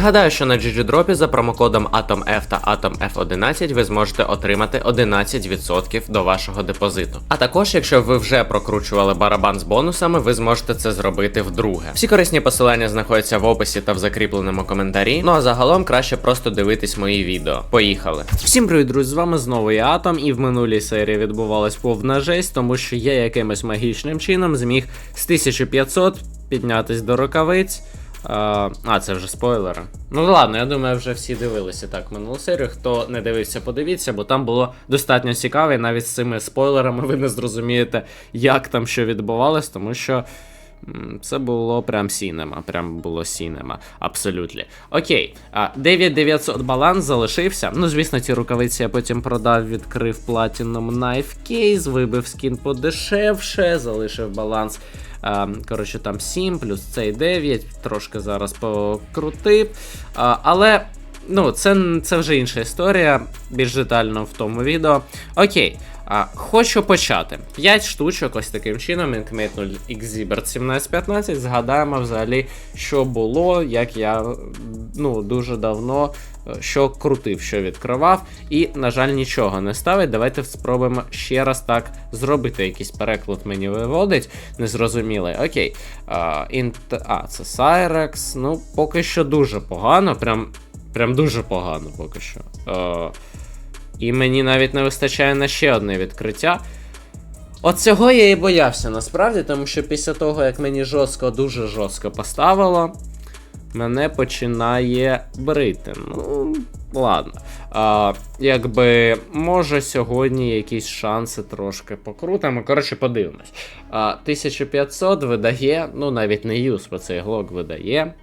Нагадаю, що на GGDrop за промокодом AtomF та AtomF11 ви зможете отримати 11% до вашого депозиту. А також, якщо ви вже прокручували барабан з бонусами, ви зможете це зробити вдруге. Всі корисні посилання знаходяться в описі та в закріпленому коментарі. Ну а загалом краще просто дивитись мої відео. Поїхали! Всім привіт, друзі! З вами знову я Атом, і в минулій серії відбувалась повна жесть, тому що я якимось магічним чином зміг з 1500 піднятись до рукавиць. А, а, це вже спойлери. Ну ладно, я думаю, вже всі дивилися так минулу серію. Хто не дивився, подивіться, бо там було достатньо цікаво, і навіть з цими спойлерами ви не зрозумієте, як там що відбувалось, тому що. Це було прям сінема, прям було сінема, абсолютно. Окей, 9900 баланс залишився. Ну, звісно, ці рукавиці я потім продав, відкрив Platinum Knife Case, вибив скін подешевше, залишив баланс. Коротше, там 7 плюс цей 9, трошки зараз покрутив. Але. Ну, це, це вже інша історія, більш детально в тому відео. Окей, а, хочу почати. 5 штучок, ось таким чином, Inkmate 0 Exhibert 1715. Згадаємо взагалі, що було, як я ну, дуже давно е, що крутив, що відкривав, і, на жаль, нічого не ставить. Давайте спробуємо ще раз так зробити. Якийсь переклад мені виводить. Незрозумілий. Окей. А, інт... а, це Cyrex. Ну, поки що дуже погано. Прям, прям дуже погано поки що. Е, і мені навіть не вистачає на ще одне відкриття. От цього я і боявся насправді, тому що після того, як мені жорстко, дуже жорстко поставило, мене починає брити. Ну, ладно. А, якби може сьогодні якісь шанси трошки покрутимо. Коротше, подивимось. А, 1500 видає, ну навіть не юз, бо цей глок видає.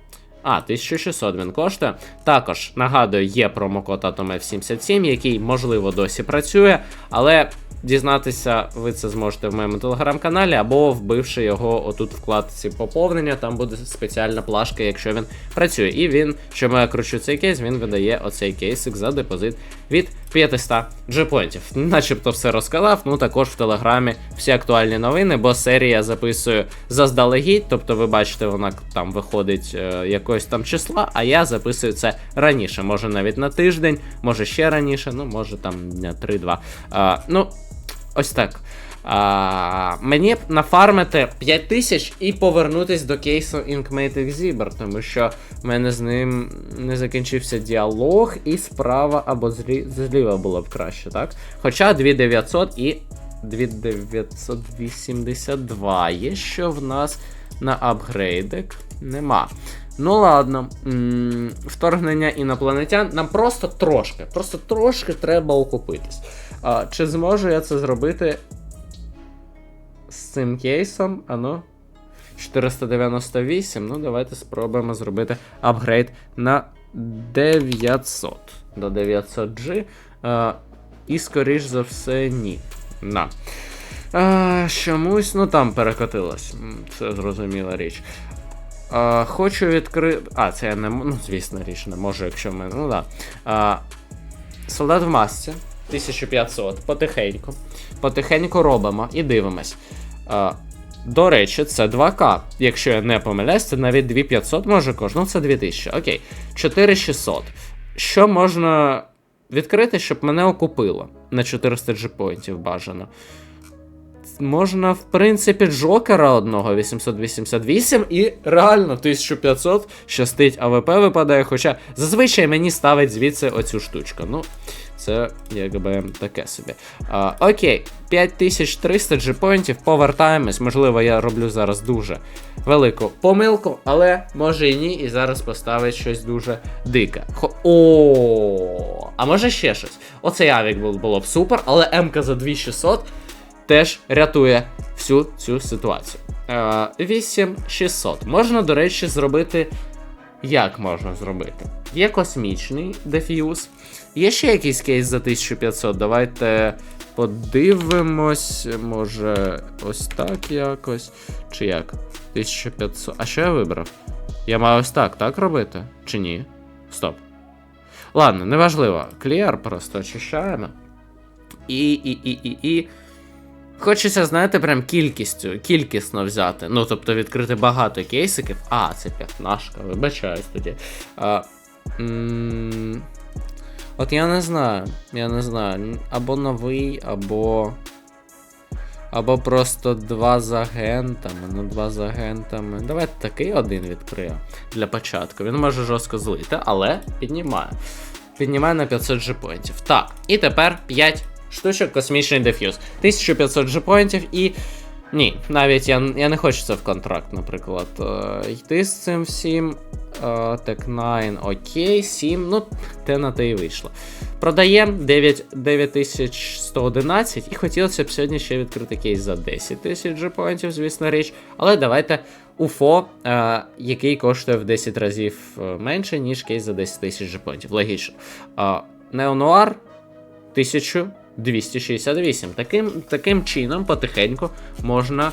А, 1600 він коштує. Також нагадую, є промокод AtomF77, який, можливо, досі працює, але дізнатися ви це зможете в моєму телеграм-каналі або вбивши його отут вкладці поповнення, там буде спеціальна плашка, якщо він працює. І він, що я кручу цей кейс, він видає оцей кейсик за депозит від 500 джепоінтів. Начебто все розказав. Ну також в телеграмі всі актуальні новини, бо серія записую заздалегідь, тобто ви бачите, вона там виходить е, якогось там числа, а я записую це раніше. Може навіть на тиждень, може ще раніше, ну може там дня 3-2. Е, ну, ось так. А, мені б нафармити 5000 і повернутись до кейсу Inkmate Exhibit, тому що в мене з ним не закінчився діалог, і справа або злі... зліва було б краще, так? Хоча 2900 і 2982 є, що в нас на апгрейдик нема. Ну ладно, вторгнення інопланетян нам просто трошки, просто трошки треба окупитись. А, чи зможу я це зробити з цим кейсом? Ану. 498. Ну, давайте спробуємо зробити апгрейд на 900 до 900G. А, і, скоріш за все, ні. На. А, чомусь, ну там перекотилось. Це зрозуміла річ. А, хочу відкрити. А, це я не Ну, звісно, річ, не можу, якщо мене. Ну да. А, солдат в масці. 1500. Потихеньку. Потихеньку робимо і дивимось. А, до речі, це 2К. Якщо я не помиляюсь, це навіть 2500 може кожен. Ну, це 2000. Окей. 4600. Що можна відкрити, щоб мене окупило на 400 джипоінтів бажано. Можна, в принципі, Джокера одного 888 і реально 1500 щастить АВП випадає, хоча зазвичай мені ставить звідси оцю штучку. Ну, це якби таке собі. А, окей, 5300 джипоінтів, повертаємось. Можливо, я роблю зараз дуже велику помилку, але може і ні, і зараз поставить щось дуже дике. Хо- О, а може ще щось. Оцей авік було б супер, але МК за 2600 теж рятує всю цю ситуацію. Е, 8600. Можна, до речі, зробити. Як можна зробити? Є космічний деф'юз. Є ще якийсь кейс за 1500. Давайте подивимось. Може, ось так якось. Чи як? 1500. А що я вибрав? Я маю ось так, так робити? Чи ні? Стоп. Ладно, неважливо. Кліар просто очищаємо. І, і, і, і, і. Хочеться, знаєте, прям кількістю, кількісно взяти. Ну, тобто відкрити багато кейсиків. А, це п'ятнашка, вибачаюсь тоді. А, М, От я не знаю. Я не знаю. Або новий, або. Або просто два з агентами. Ну, два з агентами. Давайте такий один відкрию для початку. Він може жорстко злити, але піднімає. Піднімає на 500 джипоінтів. Так, і тепер 5 штучок космічний деф'юз. 1500 джипоінтів і. Ні, навіть я, я не хочу це в контракт, наприклад. Е, йти з цим всім. Е, так 9, окей, 7, ну, те на те і вийшло. Продаємо 9111 і хотілося б сьогодні ще відкрити кейс за 10 тисяч джипоінтів, звісно річ. Але давайте UFO, е, який коштує в 10 разів е, менше, ніж кейс за 10 тисяч джипоінтів. Логічно. Е, Неонуар 1268. Таким, таким чином, потихеньку можна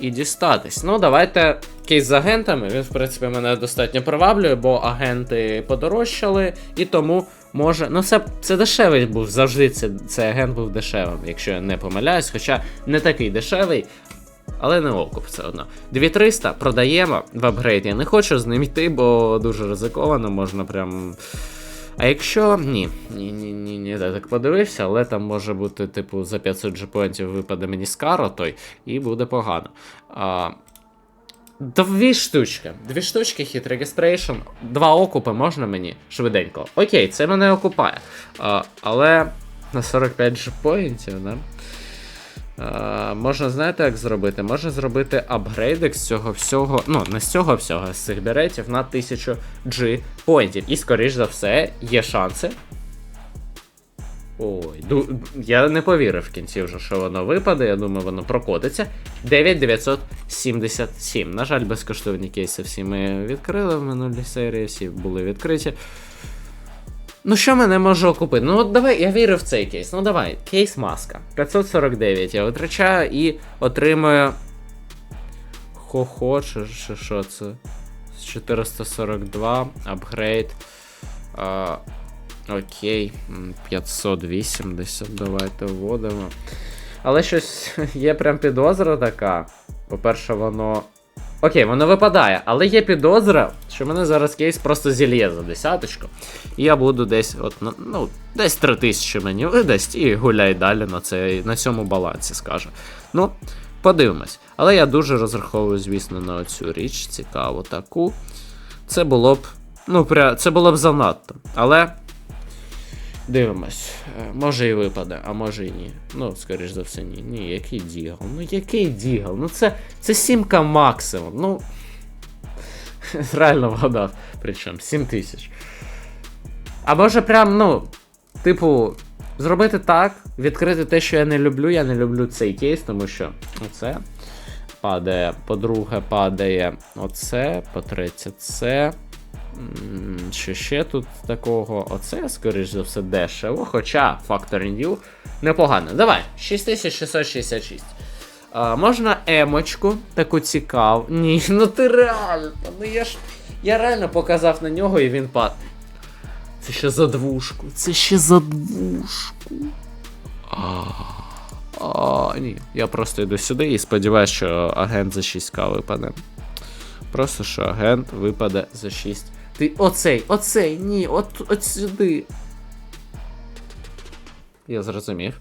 і дістатись. Ну, давайте кейс з агентами. Він, в принципі, мене достатньо приваблює, бо агенти подорожчали, і тому може. Ну, це, це дешевий був. Завжди це, агент був дешевим, якщо я не помиляюсь, хоча не такий дешевий. Але не окуп все одно. 2300 продаємо в апгрейд. Я не хочу з ним йти, бо дуже ризиковано, можна прям. А якщо. Ні, ні, ні, ні, ні, я так подивився, але там може бути, типу, за 500 джепоінтів випаде мені Скаро той, і буде погано. А, Дві штучки. Дві штучки хіт регістрейшн. Два окупи можна мені швиденько. Окей, це мене окупає. А, але на 45 джепоінтів, да? А, можна, знаєте, як зробити? Можна зробити апгрейдик з цього всього, ну, не з цього всього, з цих беретів на 1000 G поінтів. І, скоріш за все, є шанси. Ой, ду... я не повірив в кінці вже, що воно випаде. Я думаю, воно прокотиться. 9977. На жаль, безкоштовні кейси всі ми відкрили в минулій серії, всі були відкриті. Ну, що мене може купити? Ну, от давай, я вірю в цей кейс. Ну давай, кейс маска. 549 я витрачаю і отримую. Хо-хо, що це? З 442, апгрейд. А, окей, 580, давайте вводимо. Але щось є прям підозра така. По-перше, воно. Окей, воно випадає, але є підозра, що в мене зараз кейс просто зільє за десяточку. І я буду десь, от, ну, десь 3000 мені видасть і гуляй далі на, цей, на цьому балансі, скаже. Ну, подивимось. Але я дуже розраховую, звісно, на цю річ, цікаву таку. Це було б. Ну, пря, це було б занадто. Але. Дивимось. Е, Може і випаде, а може і ні. Ну, скоріш за все, ні. Ні, який дігл? Ну який дігл? Ну це, це сімка максимум. Ну. Реально вгадав. Причому 7 тисяч. А може прям, ну, типу, зробити так, відкрити те, що я не люблю. Я не люблю цей кейс, тому що оце падає. По-друге, падає оце, по-третє, це. Що ще тут такого? Оце, скоріш за все, дешево. Хоча Factoring U непогано. Давай, 6666. А, можна емочку, таку цікаву. Ні, ну ти реально. Ну я ж. Я реально показав на нього і він пад. Це ще за двушку. Це ще за двушку. А, а, ні, я просто йду сюди і сподіваюся, що агент за 6к випаде. Просто що агент випаде за 6. Ти оцей, оцей, ні, от, от сюди. Я зрозумів.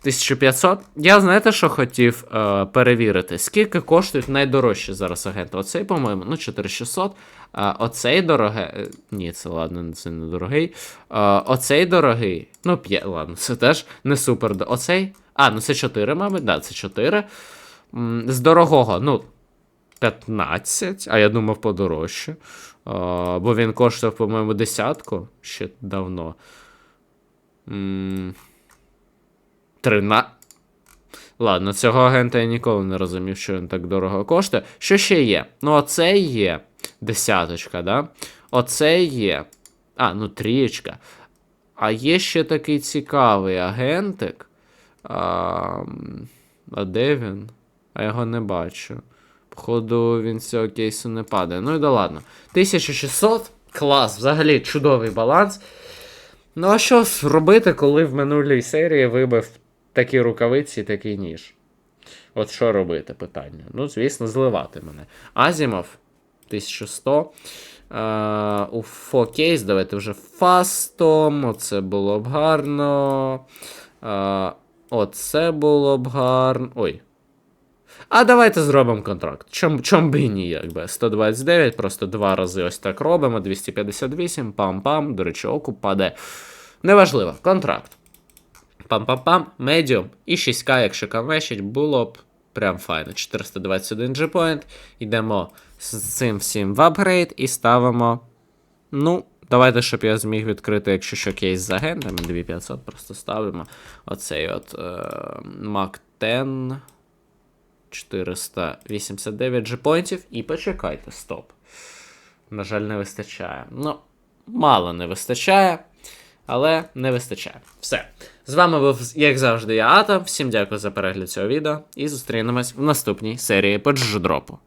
1500. Я знаєте, що хотів е, перевірити? Скільки коштують найдорожчі зараз агенти? Оцей, по-моєму, ну 4600. А оцей дорогий. е, Ні, це ладно, це не дорогий. Е, оцей дорогий. Ну, 5, ладно, це теж не супер. Оцей. А, ну це 4, мабуть, да, це 4. З дорогого, ну, 15, а я думав подорожче. Бо він коштував, по-моєму, десятку ще давно. 13. Ладно, цього агента я ніколи не розумів, що він так дорого коштує. Що ще є? Ну, оцей є. Десяточка, да? Оцей є. А, ну трієчка. А є ще такий цікавий агентик. А, а де він? А його не бачу. Походу, він цього кейсу не падає. Ну і да ладно. 1600. Клас, взагалі чудовий баланс. Ну, а що робити, коли в минулій серії вибив такі рукавиці і такий ніж? От що робити питання? Ну, звісно, зливати мене. Азімов 1100. Е, у фокейс, давайте вже фастом. Оце було б гарно. Е, оце було б гарно. Ой. А давайте зробимо контракт. Чом, чом би і ні, якби. 129, просто два рази ось так робимо. 258, пам-пам. До речі, окуп паде. Неважливо, контракт. Пам-пам-пам, медіум і 6К, якщо камешить, було б прям файно. 421 G-point. Йдемо з цим всім в апгрейд і ставимо. Ну, давайте, щоб я зміг відкрити, якщо що кейс з агентами, 2500 просто ставимо. Оцей от е, Mac 10. 489 G-поінтів. І почекайте, стоп. На жаль, не вистачає. Ну, мало не вистачає, але не вистачає. Все. З вами був, як завжди, я Атом. Всім дякую за перегляд цього відео і зустрінемось в наступній серії по дждропу.